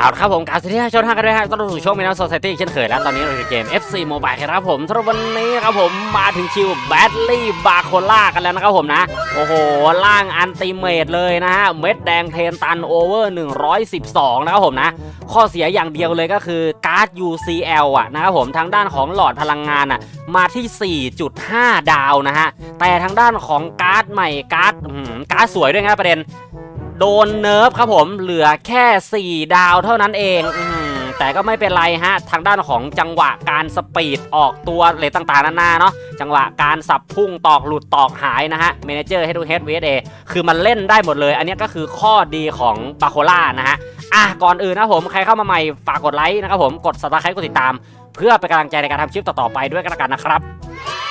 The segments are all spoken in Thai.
เอาครับผมการสวัสดีท่านผู้ชมทางกันด้วยครับต้อนรับสู่ช่วงมินาโซซตี้เช่นเคยแล้วตอนนี้เราอยู่เกม FC Mobile ครับผมสำหรับวันนี้ครับผมมาถึงคิวแบดลี่บาโคล่ากันแล้วนะครับผมนะ โอ้โห ล่างอันติเมตเลยนะฮะ เม็ดแดงเทนตันโอเวอร์ 112 นะครับผมนะ ข้อเสียอย่างเดียวเลยก็คือการ์ด UCL อะนะครับผมทางด้านของหลอดพลังงานอะมาที่ 4.5 ดาวนะฮะ แต่ทางด้านของการ์ดใหม่การ์ดการ์ดสวยด้วยนะประเด็น โดนเนิร์ฟครับผมเหลือแค่ 4 ดาวเท่านั้นเองอแต่ก็ไม่เป็นไรฮะ ทางด้านของจังหวะการสปีดออกตัวอะไรต่างๆนานาเนาะจังหวะการสับพุ่งตอกหลุดตอกหายนะฮะเมนเจอร์ให้ดูเฮดเวสเอคือมันเล่นได้หมดเลย อันนี้ก็คือข้อดีของบาโคล่านะฮะอะก่อนอื่นนะผมใครเข้ามาใหม่ฝากกดไลค์นะครับผมกด subscribe กดติดตาม เพื่อเป็นกำลังใจในการทำคลิปต่อๆไปด้วยกันนะครับ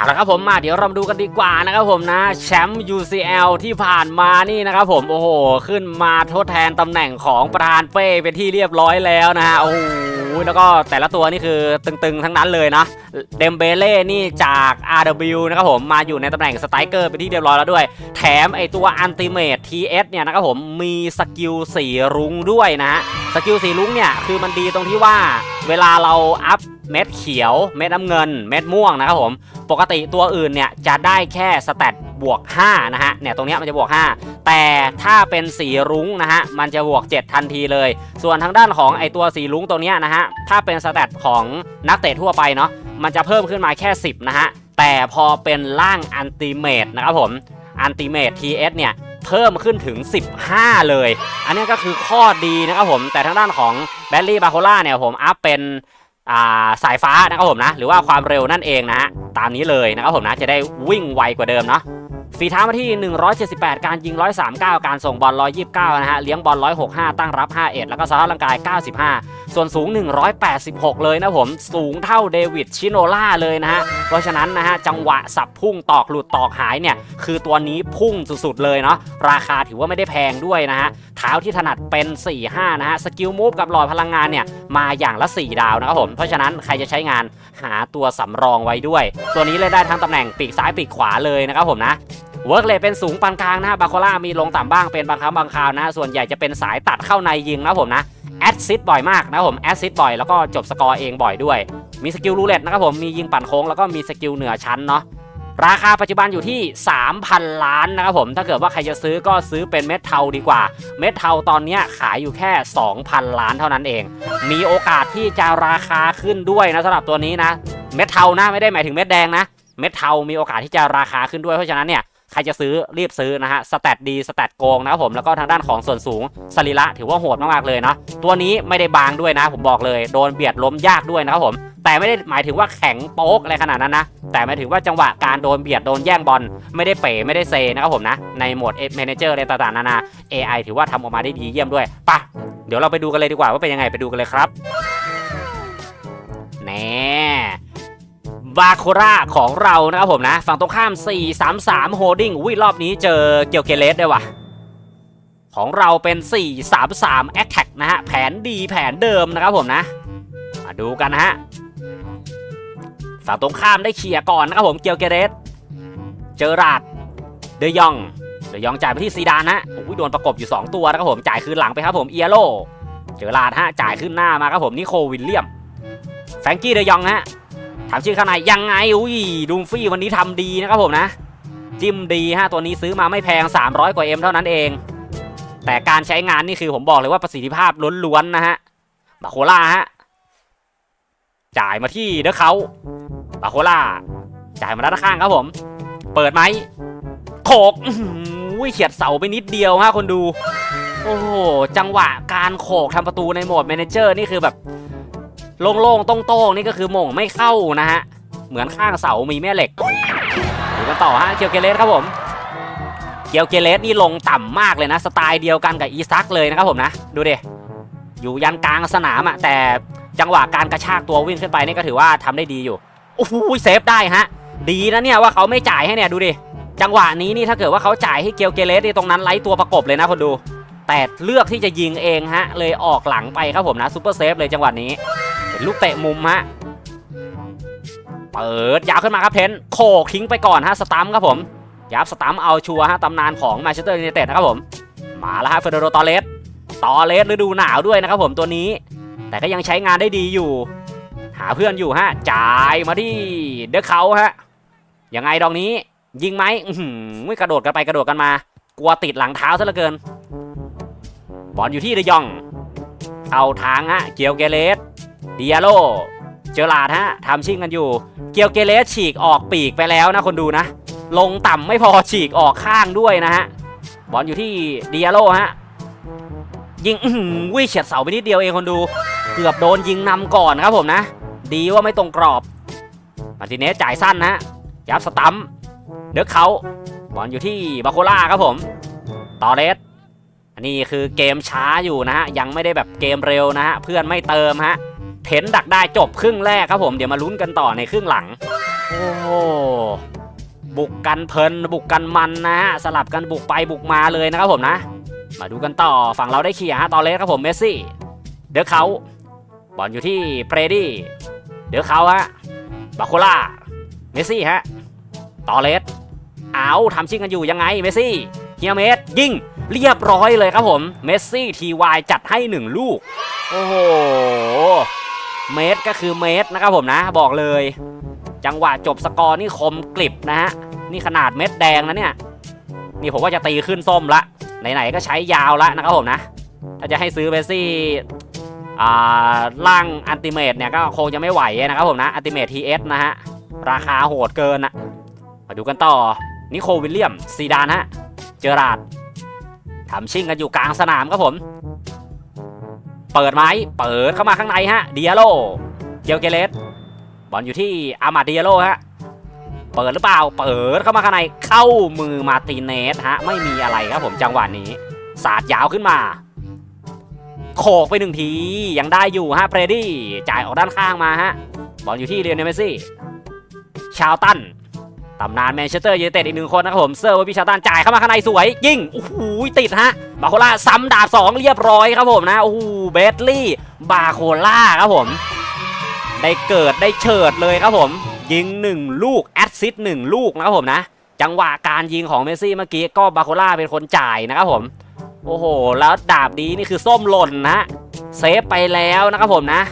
เอาละครับผมมาเดี๋ยวเรามาดูกันดีกว่านะครับผมนะแชมป์ UCL ที่ผ่านมานี่นะครับผมโอ้โห ขึ้นมาทดแทนตำแหน่งของประธานเป้เป็นที่เรียบร้อยแล้วนะฮะโอ้โหแล้วก็แต่ละตัวนี่คือตึงๆทั้งนั้นเลยนะเดมเบเล่นี่จาก RW นะครับผมมาอยู่ในตำแหน่งสไตรเกอร์เป็นที่เรียบร้อยแล้วด้วย แถมไอตัวอันติเมท TS เนี่ยนะครับผมมีสกิลสีรุ้งด้วยนะฮะสกิลสีรุ้งเนี่ยคือมันดีตรงที่ว่าเวลาเราอัพ เม็ดเขียว เม็ดน้ำเงิน เม็ดม่วงนะครับผม ปกติตัวอื่นเนี่ยจะได้แค่สแตทบวก5นะฮะ เนี่ยตรงนี้มันจะบวก 5 แต่ถ้าเป็นสีรุ้งนะฮะ มันจะบวก 7 ทันทีเลย ส่วนทางด้านของไอตัวสีรุ้งตรงเนี้ยนะฮะ ถ้าเป็นสแตทของนักเตะทั่วไปเนาะ มันจะเพิ่มขึ้นมาแค่ 10 นะฮะ แต่พอเป็นร่างอันติเมตนะครับผม อันติเมต TS เนี่ยเพิ่มขึ้นถึง 15 เลย อันนี้ก็คือข้อดีนะครับผม แต่ทางด้านของแบลลี่บาโคล่าเนี่ยผมอัพเป็น สายฟ้านะครับผมนะ หรือว่าความเร็วนั่นเองนะฮะตามนี้เลยนะครับผมนะจะได้วิ่งไวกว่าเดิมเนาะ ฝีเท้ามาที่ 178 การยิง 139 การส่งบอล 129 นะฮะ เลี้ยงบอล 165 ตั้งรับ 51 แล้วก็สภาพร่างกาย 95 ส่วนสูง 186 เลยนะผม สูงเท่าเดวิดชิโนล่าเลยนะฮะ เพราะฉะนั้นนะฮะ จังหวะสับพุ่งตอกหลุดตอกหายเนี่ย คือตัวนี้พุ่งสุดๆเลยเนาะ ราคาถือว่าไม่ได้แพงด้วยนะฮะ เท้าที่ถนัดเป็น 4-5 นะฮะ สกิลมูฟกับหลอดพลังงานเนี่ย มาอย่างละ 4 ดาวนะครับผม เพราะฉะนั้นใครจะใช้งานหาตัวสำรองไว้ด้วย ตัวนี้เลยได้ทั้งตำแหน่งปีกซ้ายปีกขวาเลยนะครับผมนะ เวิร์กเลยเป็นสูงปานกลางนะบาโคล่ามีลงต่ำบ้างเป็นบางครั้งบางคราวนะ ส่วนใหญ่จะเป็นสายตัดเข้าในยิงนะผมนะแอดซิดบ่อยมากนะผมแอดซิดบ่อยแล้วก็จบสกอร์เองบ่อยด้วย มีสกิลรูเล็ตนะครับผมมียิงปั่นโค้งแล้วก็มีสกิลเหนือชั้นเนาะราคาปัจจุบันอยู่ที่ 3,000 ล้านนะครับผม ถ้าเกิดว่าใครจะซื้อก็ซื้อเป็นเม็ดเทาดีกว่า เม็ดเทาตอนนี้ขายอยู่แค่ 2,000 ล้านเท่านั้นเอง มีโอกาสที่จะราคาขึ้นด้วยนะสำหรับตัวนี้นะ เม็ดเทานะไม่ได้หมายถึงเม็ดแดงนะ เม็ดเทามีโอกาสที่จะราคาขึ้นด้วยเพราะฉะนั้นเนี่ย ใครจะซื้อรีบซื้อนะฮะสแตทดีสแตทโกงนะครับผมแล้วก็ทางด้านของส่วนสูงสรีระถือว่าโหดมากๆเลยเนาะตัวนี้ไม่ได้บางด้วยนะ ผมบอกเลยโดนเบียดล้มยากด้วยนะครับผมแต่ไม่ได้หมายถึงว่าแข็งโป๊กอะไรขนาดนั้นนะ แต่หมายถึงว่าจังหวะการโดนเบียดโดนแย่งบอลไม่ได้เป๋ไม่ได้เซนะครับผมนะ ในโหมดเอฟเมนเจอร์อะไรต่างๆนานา AI ถือว่าทำออกมาได้ดีเยี่ยมด้วยปะเดี๋ยวเราไปดูกันเลยดีกว่าว่าเป็นยังไงไปดูกันเลยครับแน่ บาโคราของเรานะครับผมนะ ฝั่งตรงข้าม 433 โฮดดิ้งอุ้ยรอบนี้เจอเกียวเกเลสได้ว่ะ ของเราเป็น 433 a t t a c k นะฮะ แผนดีแผนเดิมนะครับผมนะ มาดูกันนะฮะ ฝั่งตรงข้ามได้เคลียร์ก่อนนะครับผมเกียวเกเลสเจอราดเดยองเดยองจ่ายไปที่ซีดานนะโอ้ยโดนประกบอยู่ 2 ตัวนะครับผมจ่ายคืนหลังไปครับผมเอียโรเจอราดฮะจ่ายขึ้นหน้ามาครับผมนิโควิลเลียมแฟงกี้เดยองฮะ ถามชื่อข้างในยังไงอุ้ยดูมฟี่วันนี้ทำดีนะครับผมนะ จิ้มดีฮะตัวนี้ซื้อมาไม่แพง 300 กว่า M เท่านั้นเอง แต่การใช้งานนี่คือผมบอกเลยว่าประสิทธิภาพล้วนๆนะฮะบาโคล่าฮะจ่ายมาที่เดอะเขาบาโคล่าจ่ายมาด้านข้างครับผม เปิดไหมโขกอื้อหือเฉียดเสาไปนิดเดียวฮะคนดู โอ้โหจังหวะการโขกทำประตูในโหมด m มนเจอร์นี่คือแบบ โล่งๆโต้งๆนี่ก็คือมงไม่เข้านะฮะ เหมือนข้างเสามีแม่เหล็กดูกันต่อฮะเกียวเกเลสครับผม เกียวเกเลสนี่ลงต่ำมากเลยนะ สไตล์เดียวกันกับอีซักเลยนะครับผมนะ ดูดิ อยู่ยันกลางสนามอะแต่จังหวะการกระชากตัววิ่งขึ้นไปนี่ก็ถือว่าทำได้ดีอยู่ โอ้โหเซฟได้ฮะ ดีนะเนี่ยว่าเขาไม่จ่ายให้เนี่ยดูดิ จังหวะนี้นี่ถ้าเกิดว่าเขาจ่ายให้เกียวเกเรสในตรงนั้นไล่ตัวประกบเลยนะคนดูแต่เลือกที่จะยิงเองฮะ เลยออกหลังไปครับผมนะซูเปอร์เซฟเลยจังหวะนี้ ลูกเตะมุมฮะ เปิดยาวขึ้นมาครับเทนโคกทิ้งไปก่อนฮะสตัมครับผม ยับสตัมเอาชัวร์ฮะตำนานของแมนเชสเตอร์ยูไนเต็ดนะครับผม มาแล้วฮะเฟเดโรตอเลสตอเลสฤดูหนาวด้วยนะครับผมตัวนี้ แต่ก็ยังใช้งานได้ดีอยู่ หาเพื่อนอยู่ฮะ จ่ายมาที่เดอะเขาฮะ ยังไงดอกนี้ยิงไหมอื้อหือกระโดดกันไปกระโดดกันมา กลัวติดหลังเท้าซะเหลือเกิน บอลอยู่ที่เดยอง เอาทางฮะ เกียวเกเรส เดียโลเจอลาดฮะทำชิ่งกันอยู่ เกียวเกเรสฉีกออกปีกไปแล้วนะคนดูนะ ลงต่ำไม่พอฉีกออกข้างด้วยนะฮะ บอลอยู่ที่เดียโลฮะ ยิงอื้อหือวิ่งเฉียดเสาไปนิดเดียวเองคนดู เกือบโดนยิงนำก่อนครับผมนะ ดีว่าไม่ตรงกรอบ มาร์ติเนสจ่ายสั้นนะยับสตัมเด็กเขาบอลอยู่ที่บาโคล่าครับผมตอเรสอันนี้คือเกมช้าอยู่นะฮะ ยังไม่ได้แบบเกมเร็วนะฮะ เพื่อนไม่เติมฮะ เทนดักได้จบครึ่งแรกครับผมเดี๋ยวมาลุ้นกันต่อในครึ่งหลัง โอ้โหบุกกันเพลินบุกกันมันนะฮะสลับกันบุกไปบุกมาเลยนะครับผมนะ มาดูกันต่อฝั่งเราได้เคลียฮะตอเรสครับผมเมสซี่ เดี๋ยวเขาบอลอยู่ที่เปรดี้เดี๋ยวเขาฮะบาโคล่าเมสซี่ฮะตอเลสเอาทำชิงกันอยู่ยังไงเมสซี่เฮียเมสยิงเรียบร้อยเลยครับผมเมสซี่ทีวายจัดให้หนึ่งลูก โอ้โห เมสก็คือเมสนะครับผมนะบอกเลย จังหวะจบสกอร์นี่คมกลิบนะฮะนี่ขนาดเม็ดแดงนะเนี่ยนี่ผมว่าจะตีขึ้นส้มละไหนๆก็ใช้ยาวละนะครับผมนะถ้าจะให้ซื้อเมสซี่อ่าร่างอันติเมตเนี่ยก็คงจะไม่ไหวนะครับผมนะอันติเมตทีเอสนะฮะราคาโหดเกินอะมาดูกันต่อนิโคลวิลเลียมซีดานฮะเจอราดทำชิ่งกันอยู่กลางสนามครับผม เปิดไหมเปิดเข้ามาข้างในฮะเดียโลเกียวเกเลสบอลอยู่ที่อามาเดียโลฮะเปิดหรือเปล่า เปิดเข้ามาข้างในเข้ามือมาติเนสฮะไม่มีอะไรครับผมจังหวะนี้สาดยาวขึ้นมาโขกไปหนึ่งทียังได้อยู่ฮะเฟรดี้จ่ายออกด้านข้างมาฮะบอลอยู่ที่เรียนเนเมซี่ชาวตันตำนานแมนเชสเตอร์ยูไนเต็ดอีกหนึ่งคนนะครับผมเซอร์ววิชาตันจ่ายเข้ามาข้างในสวย ยิงโอ้โหติดฮะ บาโคล่าซ้ำดาบสองเรียบร้อยครับผมนะโอ้โหเบสลี่บาโคล่าครับผม ได้เกิดได้เฉิดเลยครับผม ยิงหนึ่งลูกแอดซิสหนึ่งลูกนะครับผมนะ จังหวะการยิงของเมสซี่เมื่อกี้ก็บาโคล่าเป็นคนจ่ายนะครับผม โอ้โห แล้วดาบดีนี่คือส้มหล่นนะเซฟไปแล้วนะครับผมนะ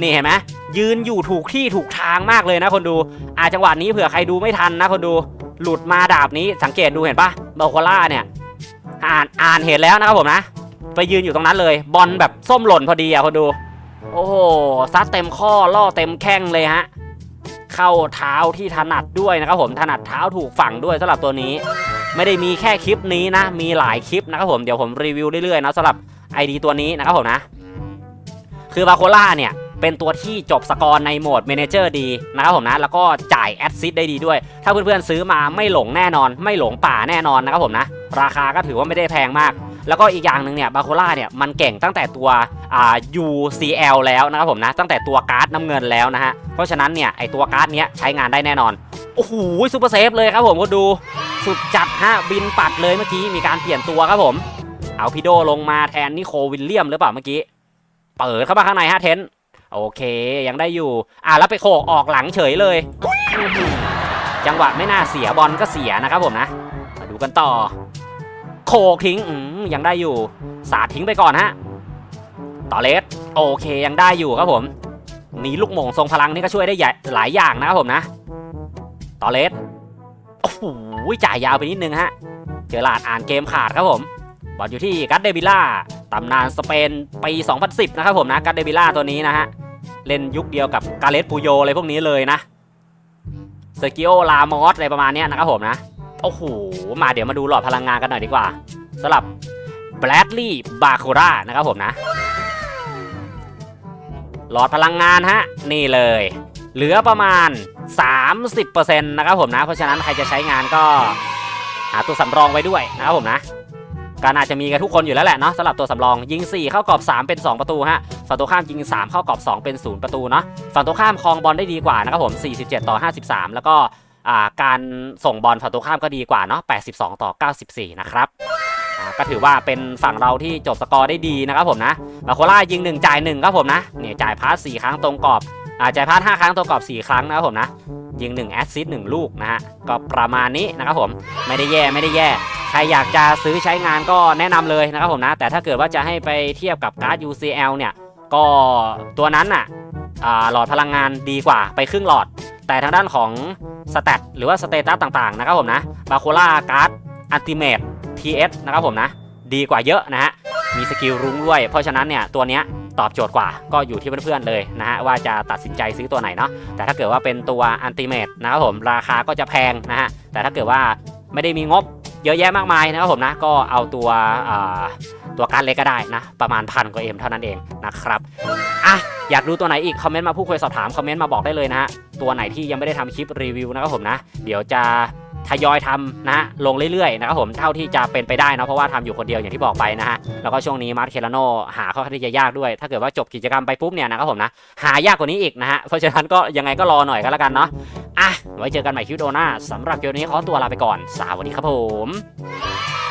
นี่เห็นไหมยืนอยู่ถูกที่ถูกทางมากเลยนะคนดูอาจังหวะนี้เผื่อใครดูไม่ทันนะคนดูหลุดมาดาบนี้สังเกตดูเห็นปะบาโคล่าเนี่ย อ่านอ่านเห็นแล้วนะครับผมนะ ไปยืนอยู่ตรงนั้นเลย บอลแบบส้มหล่นพอดีอะคนดู โอ้โหซัดเต็มข้อล่อเต็มแข้งเลยฮะเข้าเท้าที่ถนัดด้วยนะครับผมถนัดเท้าถูกฝั่งด้วยสำหรับตัวนี้ ไม่ได้มีแค่คลิปนี้นะ มีหลายคลิปนะครับผมเดี๋ยวผมรีวิวเรื่อยๆนะสำหรับ ID ตัวนี้นะครับผมนะ คือบาโคล่าเนี่ย เป็นตัวที่จบสกอร์ในโหมดเมเนเจอร์ดีนะครับผมนะแล้วก็จ่ายแอดซิสได้ดีด้วย ถ้าเพื่อนๆซื้อมาไม่หลงแน่นอน ไม่หลงป่าแน่นอนนะครับผมนะราคาก็ถือว่าไม่ได้แพงมาก แล้วก็อีกอย่างหนึ่งเนี่ยบาโคล่าเนี่ยมันเก่งตั้งแต่ตัวอ่า UCL แล้วนะครับผมนะตั้งแต่ตัวการ์ดน้ำเงินแล้วนะฮะเพราะฉะนั้นเนี่ยไอตัวการ์ดเนี้ยใช้งานได้แน่นอนโอ้โหซูเปอร์เซฟเลยครับผมก็ดูสุดจัดฮะบินปัดเลยเมื่อกี้มีการเปลี่ยนตัวครับผม เอาพิโดลงมาแทนนิโคลวิลเลียมหรือเปล่าเมื่อกี้ เปิดเข้ามาข้างในฮะเทน โอเค ยังได้อยู่ อ่าแล้วไปโขกออกหลังเฉยเลย จังหวะไม่น่าเสียบอลก็เสียนะครับผมนะ มาดูกันต่อ โขกทิ้งยังได้อยู่ สาดทิ้งไปก่อนฮะ ต่อเลสโอเคยังได้อยู่ครับผม มีลูกโหม่งทรงพลังนี่ก็ช่วยได้ใหญ่หลายอย่างนะครับผมนะ ต่อเลสโอ้โหจ่ายยาวไปนิดนึงฮะ เจอหลาดอ่านเกมขาดครับผม บอลอยู่ที่กัตเดบิล่าตำนานสเปนปี 2010 นะครับผมนะกัตเดบิล่าตัวนี้นะฮะ เล่นยุคเดียวกับกาเลสปูโยอะไรพวกนี้เลยนะเซอร์กิโอลามอสอะไรประมาณนี้นะครับผมนะ โอ้โห มาเดี๋ยวมาดูหลอดพลังงานกันหน่อยดีกว่าสำหรับแบ d ดลีย์บาโครานะครับผมนะ หลอดพลังงานฮะ นี่เลย เหลือประมาณ 30%นะครับผมนะ เพราะฉะนั้นใครจะใช้งานก็หาตัวสำรองไว้ด้วยนะครับผมนะ ก็น่าจะมีกันทุกคนอยู่แล้วแหละเนาะสำหรับตัวสำรองยิง 4 เข้ากรอบ 3 เป็น 2 ประตูฮะฝั่งตรงข้ามยิง 3 เข้ากรอบ 2 เป็น 0 ประตูเนาะฝั่งตรงข้ามครองบอลได้ดีกว่านะครับผม 47 ต่อ 53 แล้วก็การส่งบอลฝั่งตรงข้ามก็ดีกว่าเนาะ82 ต่อ 94 นะครับก็ถือว่าเป็นฝั่งเราที่จบสกอร์ได้ดีนะครับผมนะบาโคล่ายิง 1 จ่าย1ครับผมนะเนี่ยจ่ายพาส4ครั้งตรงกรอบอ่าจ่ายพาส5ครั้งตรงกรอบ 4 ครั้งนะครับผมนะ ยิง1แอสซิสต์1ลูกนะฮะก็ประมาณนี้นะครับผมไม่ได้แย่ไม่ได้แย่ใครอยากจะซื้อใช้งานก็แนะนำเลยนะครับผมนะ แต่ถ้าเกิดว่าจะให้ไปเทียบกับการ์ด UCL เนี่ย ก็ตัวนั้นน่ะหลอดพลังงานดีกว่าไปครึ่งหลอด แต่ทางด้านของสแตทหรือว่าสเตตัสต่างๆนะครับผมนะบาโคล่าการ์ดอัลติเมท TS นะครับผมนะ ดีกว่าเยอะนะฮะ มีสกิลรุ้งด้วย เพราะฉะนั้นเนี่ย ตัวเนี้ย ตอบโจทย์กว่า ก็อยู่ที่เพื่อนๆเลยนะฮะว่าจะตัดสินใจซื้อตัวไหนเนาะแต่ถ้าเกิดว่าเป็นตัวอันติเมตนะครับผมราคาก็จะแพงนะฮะแต่ถ้าเกิดว่าไม่ได้มีงบเยอะแยะมากมายนะครับผมนะก็เอาตัวตัวการเล็กก็ได้นะ ประมาณพันกว่าเอ็มเท่านั้นเองนะครับอะอยากดูตัวไหนอีกคอมเมนต์มาพูดคุยสอบถามคอมเมนต์มาบอกได้เลยนะฮะตัวไหนที่ยังไม่ได้ทำคลิปรีวิวนะครับผมนะ เดี๋ยวจะ ทยอยทำนะฮะลงเรื่อยๆนะครับผมเท่าที่จะเป็นไปได้นะเพราะว่าทำอยู่คนเดียวอย่างที่บอกไปนะฮะแล้วก็ช่วงนี้มาร์เคลาโนหาเข้าที่จะยากด้วย ถ้าเกิดว่าจบกิจกรรมไปปุ๊บเนี่ยนะครับผมนะหายากกว่านี้อีกนะฮะเพราะฉะนั้นก็ยังไงก็รอหน่อยก็แล้วกันเนาะอะไว้เจอกันใหม่คลิปวิดีโอหน้าสำหรับเกมนี้ขอตัวลาไปก่อนสวัสดีครับผม